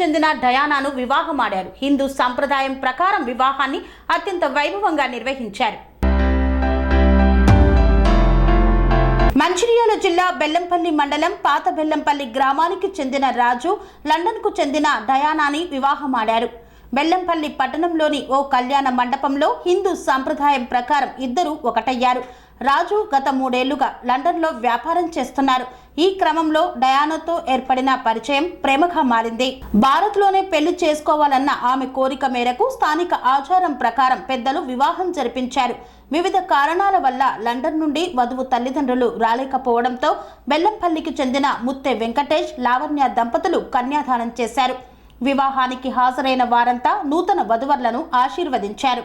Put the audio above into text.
చెందిన డయానాను వివాహమాడారు. హిందూ సంప్రదాయం ప్రకారం వివాహాన్ని అత్యంత వైభవంగా నిర్వహించారు. మంచిర్యాల జిల్లా బెల్లంపల్లి మండలం పాత బెల్లంపల్లి గ్రామానికి చెందిన రాజు లండన్కు చెందిన డయానాని వివాహమాడారు. బెల్లంపల్లి పట్టణంలోని ఓ కళ్యాణ మండపంలో హిందూ సాంప్రదాయం ప్రకారం ఇద్దరు ఒకటయ్యారు. రాజు గత మూడేళ్ళుగా లండన్లో వ్యాపారం చేస్తున్నారు. ఈ క్రమంలో డయానాతో ఏర్పడిన పరిచయం ప్రేమగా మారింది. భారత్లోనే పెళ్ళి చేసుకోవాలన్న ఆమె కోరిక మేరకు స్థానిక ఆచారం ప్రకారం పెద్దలు వివాహం జరిపించారు. వివిధ కారణాల వల్ల లండన్ నుండి వధువు తల్లిదండ్రులు రాలేకపోవడంతో బెల్లంపల్లికి చెందిన ముత్తె వెంకటేష్ లావణ్య దంపతులు కన్యాదానం చేశారు. వివాహానికి హాజరైన వారంతా నూతన వధువర్లను ఆశీర్వదించారు.